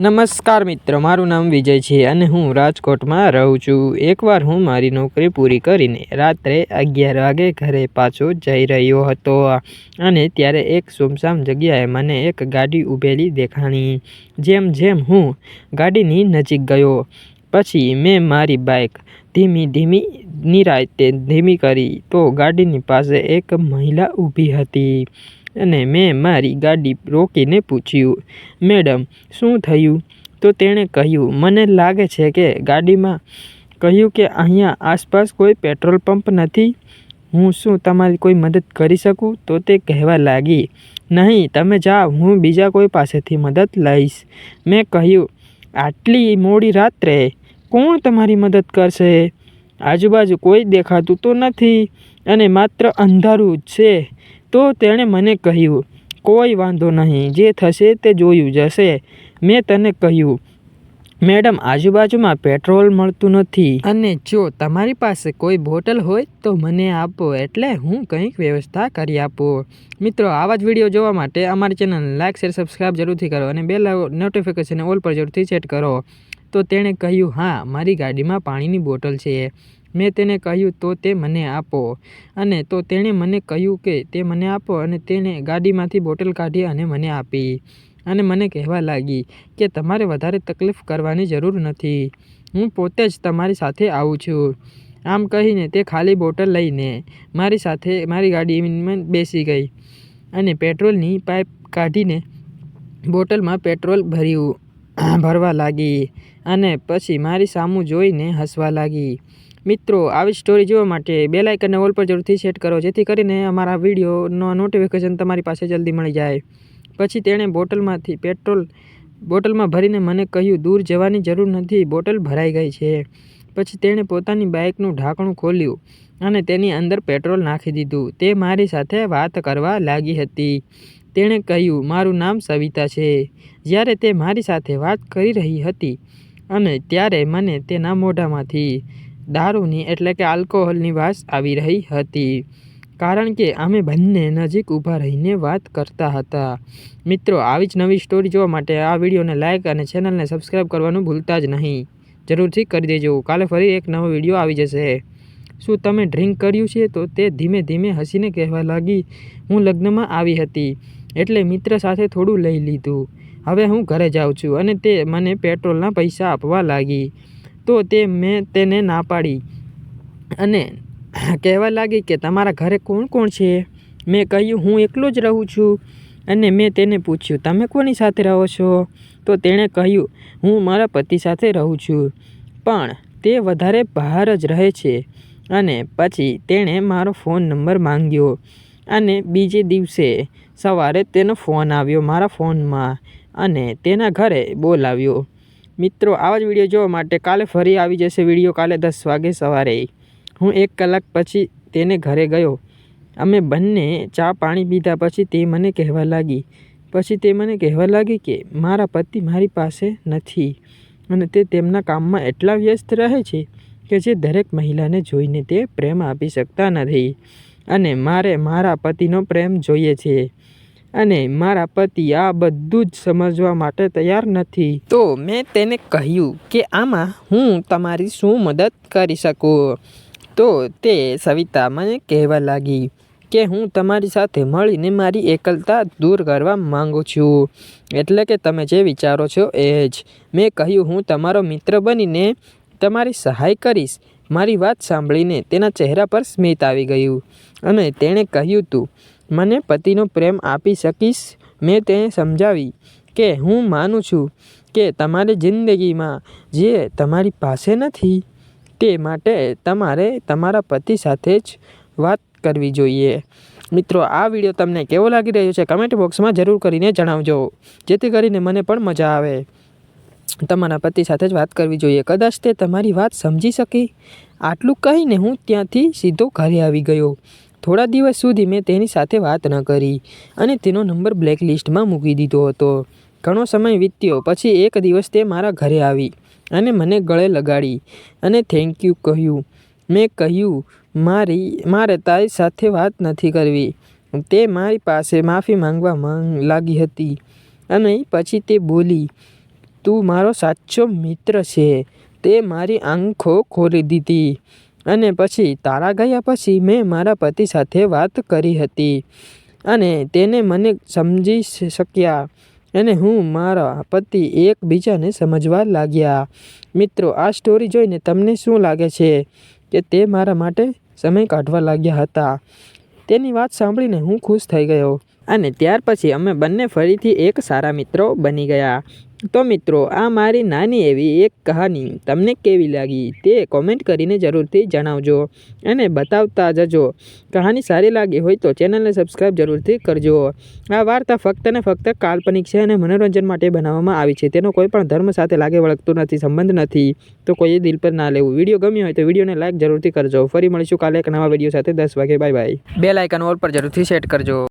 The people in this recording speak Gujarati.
નમસ્કાર મિત્ર, મારું નામ વિજય છે અને હું રાજકોટમાં રહું છું. એકવાર હું મારી નોકરી પૂરી કરીને રાત્રે અગિયાર વાગે ઘરે પાછો જઈ રહ્યો હતો અને ત્યારે એક સુમસામ જગ્યાએ મને એક ગાડી ઊભેલી દેખાણી. જેમ જેમ હું ગાડીની નજીક ગયો, પછી મેં મારી બાઇક ધીમી ધીમી નિરાયતે ધીમી કરી તો ગાડીની પાસે એક મહિલા ઊભી હતી. અને મેં મારી ગાડી રોકીને પૂછ્યું, મેડમ, શું થયું? તો તેણે કહ્યું, મને લાગે છે કે ગાડીમાં કહ્યું કે અહીંયા આસપાસ કોઈ પેટ્રોલ પંપ નથી. હું શું તમારી કોઈ મદદ કરી શકું? તો તે કહેવા લાગી, નહીં, તમે જાઓ, હું બીજા કોઈ પાસેથી મદદ લઈશ. મેં કહ્યું, આટલી મોડી રાત્રે કોણ તમારી મદદ કરશે? આજુબાજુ કોઈ દેખાતું તો નથી અને માત્ર અંધારું જ છે. તો તેણે મને કહ્યું, કોઈ વાંધો નહીં, જે થશે તે જોયું જશે. મેં તને કહ્યું, મેડમ, આજુબાજુમાં પેટ્રોલ મળતું નથી. અને જો તમારી પાસે કોઈ બોટલ હોય તો મને આપો, એટલે હું કંઈક વ્યવસ્થા કરી આપું. મિત્રો, આવા જ વીડિયો જોવા માટે અમારી ચેનલ લાઇક શેર સબસ્ક્રાઈબ જરૂરથી કરો અને બેલ નોટિફિકેશન ઓલ પર જરૂરથી સેટ કરો. તો તેણે કહ્યું, હા, મારી ગાડીમાં પાણીની બોટલ છે. મેં તેને કહ્યું, તો તે મને આપો. અને તો તેણે મને કહ્યું કે, તે મને આપો અને તેણે ગાડીમાંથી બોટલ કાઢી અને મને આપી. અને મને કહેવા લાગી કે, તમારે વધારે તકલીફ કરવાની જરૂર નથી. હું પોતે જ તમારી સાથે આવું છું. આમ કહીને તે ખાલી બોટલ લઈને મારી સાથે, મારી ગાડીમાં બેસી ગઈ અને પેટ્રોલની પાઇપ કાઢીને બોટલમાં પેટ્રોલ ભર્યું, ભરવા લાગી. અને પછી મારી સામું જોઈને હસવા લાગી. મિત્રો, આવી સ્ટોરી જોવા માટે બે લાઇકનને ઓલ પર જરૂરથી સેટ કરો, જેથી કરીને અમારા વિડીયોનો નોટિફિકેશન તમારી પાસે જલ્દી મળી જાય. પછી તેણે બોટલમાંથી પેટ્રોલ બોટલમાં ભરીને મને કહ્યું, દૂર જવાની જરૂર નથી, બોટલ ભરાઈ ગઈ છે. પછી તેણે પોતાની બાઇકનું ઢાંકણું ખોલ્યું અને તેની અંદર પેટ્રોલ નાખી દીધું. તે મારી સાથે વાત કરવા લાગી હતી. તેણે કહ્યું, મારું નામ સવિતા છે. જ્યારે તે મારી સાથે વાત કરી રહી હતી અને ત્યારે મને તેના મોઢામાંથી દારૂની એટલે કે આલ્કોહોલની વાસ આવી રહી હતી. કારણ કે અમે બંને નજીક ઊભા રહીને વાત કરતા હતા. મિત્રો, આવી જ નવી સ્ટોરી જોવા માટે આ વિડીયોને લાઇક અને ચેનલને સબસ્ક્રાઈબ કરવાનું ભૂલતા જ નહીં. જરૂરથી કરી દેજો. કાલે ફરી એક નવો વીડિયો આવી જશે. શું તમે ડ્રિંક કર્યું છે? તો તે ધીમે ધીમે હસીને કહેવા લાગી, હું લગ્નમાં આવી હતી, એટલે મિત્ર સાથે થોડું લઈ લીધું. હવે હું ઘરે જાઉં છું અને તે મને પેટ્રોલના પૈસા આપવા લાગી. તો તે મેં તેને ના પાડી. અને કહેવા લાગી કે તમારા ઘરે કોણ કોણ છે? મેં કહ્યું, હું એકલો જ રહું છું. અને મેં તેને પૂછ્યું, તમે કોની સાથે રહો છો? તો તેણે કહ્યું, હું મારા પતિ સાથે રહું છું, પણ તે વધારે બહાર જ રહે છે. અને પછી તેણે મારો ફોન નંબર માંગ્યો અને બીજે દિવસે સવારે તેનો ફોન આવ્યો મારા ફોનમાં અને તેના ઘરે બોલાવ્યો. મિત્રો, આવા જ વીડિયો જોવા માટે કાલે ફરી આવી જશે વીડિયો કાલે દસ વાગે સવારે. હું એક કલાક પછી તેને ઘરે ગયો. અમે બંને ચા પાણી પીધા પછી તે મને કહેવા લાગી. પછી તે મને કહેવા લાગી કે, મારા પતિ મારી પાસે નથી. અને તે તેમના કામમાં એટલા વ્યસ્ત રહે છે કે જે દરેક મહિલાને જોઈને તે પ્રેમ આપી શકતા નથી. અને મારે મારા પતિનો પ્રેમ જોઈએ છે. અને મારા પતિ આ બધું જ સમજવા માટે તૈયાર નથી. તો મેં તેને કહ્યું કે, આમાં હું તમારી શું મદદ કરી શકું? તો તે સવિતા મને કહેવા લાગી કે, હું તમારી સાથે મળીને મારી એકલતા દૂર કરવા માંગુ છું. એટલે કે તમે જે વિચારો છો એ જ. મેં કહ્યું, હું તમારો મિત્ર બનીને તમારી સહાય કરીશ. મારી વાત સાંભળીને તેના ચહેરા પર સ્મિત આવી ગયું અને તેણે કહ્યું, તું મને પતિનો પ્રેમ આપી શકીશ? મેં તેને સમજાવી કે હું માનું છું કે તમારી જિંદગીમાં જે તમારી પાસે નથી, તે માટે તમારે તમારા પતિ સાથે જ વાત કરવી જોઈએ. મિત્રો, આ વીડિયો તમને કેવો લાગી રહ્યો છે કમેન્ટ બોક્સમાં જરૂર કરીને જણાવજો. જેથી કરીને મને પણ મજા આવે. તમારા પતિ સાથે જ વાત કરવી જોઈએ. કદાચ તે તમારી વાત સમજી શકે? આટલું કહીને હું ત્યાંથી સીધો ઘરે આવી ગયો. થોડા દિવસ સુધી મેં તેની સાથે વાત ન કરી અને તેનો નંબર બ્લેક લિસ્ટમાં મૂકી દીધો હતો. ઘણો સમય વીત્યો, પછી એક દિવસ તે મારા ઘરે આવી અને મને ગળે લગાડી અને થેન્ક યુ કહ્યું. મેં કહ્યું, મારી, મારે તારી સાથે વાત નથી કરવી. તે મારી પાસે માફી માંગવા માંગ, લાગી હતી. અને પછી તે બોલી, તું મારો સાચો મિત્ર છે. તે મારી આંખો ખોલી દીધી. અને પછી તારા ગયા પછી મેં મારા પતિ સાથે વાત કરી હતી અને તેને મને સમજી શક્યા અને હું મારા પતિ એકબીજાને સમજવા લાગ્યા. મિત્રો, આ સ્ટોરી જોઈને તમને શું લાગે છે કે તે મારા માટે સમય કાઢવા લાગ્યા હતા? તેની વાત સાંભળીને હું ખુશ થઈ ગયો. અને ત્યાર પછી અમે બંને ફરીથી એક સારા મિત્રો બની ગયા. તો મિત્રો, આ મારી નાની એવી એક કહાની તમને કેવી લાગી તે કોમેન્ટ કરીને જરૂરથી જણાવજો અને બતાવતા જજો. કહાની સારી લાગી હોય તો ચેનલને સબસ્ક્રાઈબ જરૂરથી કરજો. આ વાર્તા ફક્ત ને ફક્ત કાલ્પનિક છે અને મનોરંજન માટે બનાવવામાં આવી છે. તેનો કોઈ પણ ધર્મ સાથે લાગે વળગતો નથી, સંબંધ નથી. તો કોઈએ દિલ પર ના લેવું. વીડિયો ગમ્યો હોય તો વિડીયોને લાઈક જરૂરથી કરજો. ફરી મળીશું કાલે એક નવા વીડિયો સાથે. દસ વાગે, બાય બાય. બે લાઇકન ઓલ પર જરૂરથી સેટ કરજો.